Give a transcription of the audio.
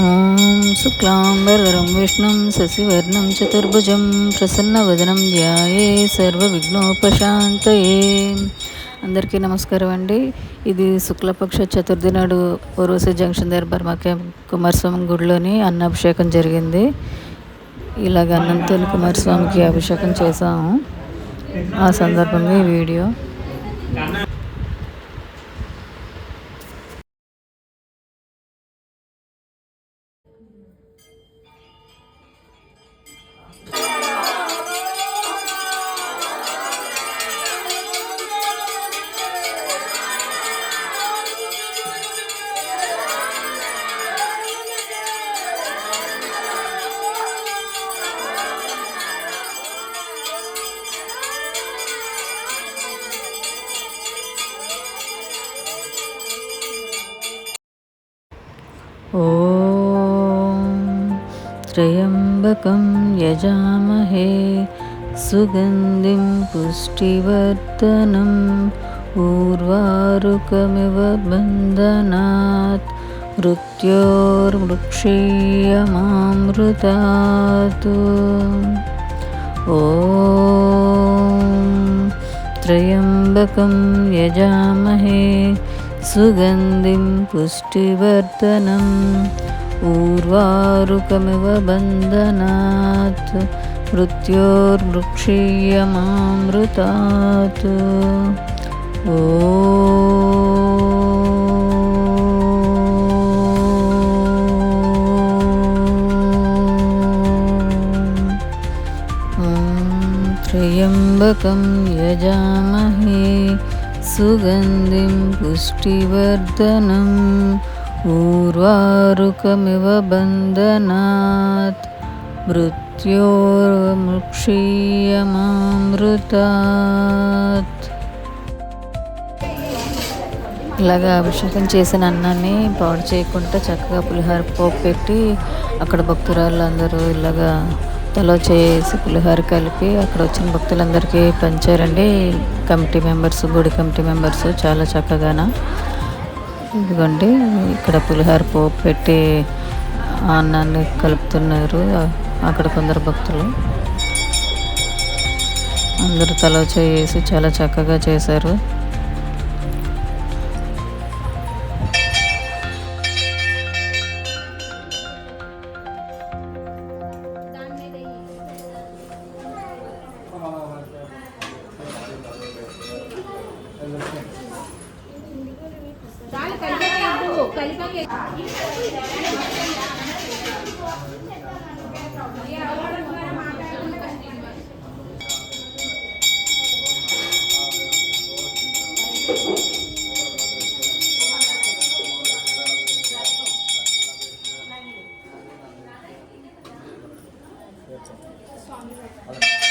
ॐ शुक्लाम्बरधरं विष्णुं शशिवर्णं चतुर्भुजं ప్రసన్నవదనం ధ్యాయే సర్వవిఘ్నోపశాంతయే అందరికీ నమస్కారం అండి ఇది శుక్లపక్ష చతుర్థి నాడు ఓరోసి జంక్షన్ దగ్గర బర్మాకే కుమారస్వామి గుడిలోని అన్నాభిషేకం జరిగింది ఇలాగ అన్నంతో కుమారస్వామికి అభిషేకం చేసాము ఆ సందర్భంగా ఈ వీడియో ॐ त्र्यम्बकं यजामहे सुगन्धिं पुष्टिवर्धनम् ऊर्वारुकमिव बन्धनात् मृत्योर्मृक्षीयमामृतात् ॐ त्र्यम्बकं यजामहे सुगन्धिं पुष्टिवर्धनम् ऊर्वारुकमिव बन्धनात् मृत्योर्मृक्षीयमामृतात् ॐ त्र्यम्बकं यजामहे सुगन्धिं पुष्टिवर्धनम् ऊर्वारुकमिव बन्धनात् मृत्योर्मुक्षीयमामृतात् ఇలాగా అభిషేకం చేసిన అన్నాన్ని పాడు చేయకుండా చక్కగా పులిహోర పోపు పెట్టి అక్కడ భక్తురాళ్ళు అందరూ ఇలాగా తలో చేసి పులిహోర కలిపి అక్కడ వచ్చిన భక్తులందరికీ పంచారండి. కమిటీ మెంబర్స్ గుడి కమిటీ మెంబర్స్ చాలా చక్కగాన. ఇదిగోండి ఇక్కడ పులిహోర పోపు పెట్టి అన్నాన్ని కలుపుతున్నారు. అక్కడ కొందరు భక్తులు. అందరూ తలో చేసి చాలా చక్కగా చేశారు. చాలు కలిపే ఇవ్వు కలిపే స్వామి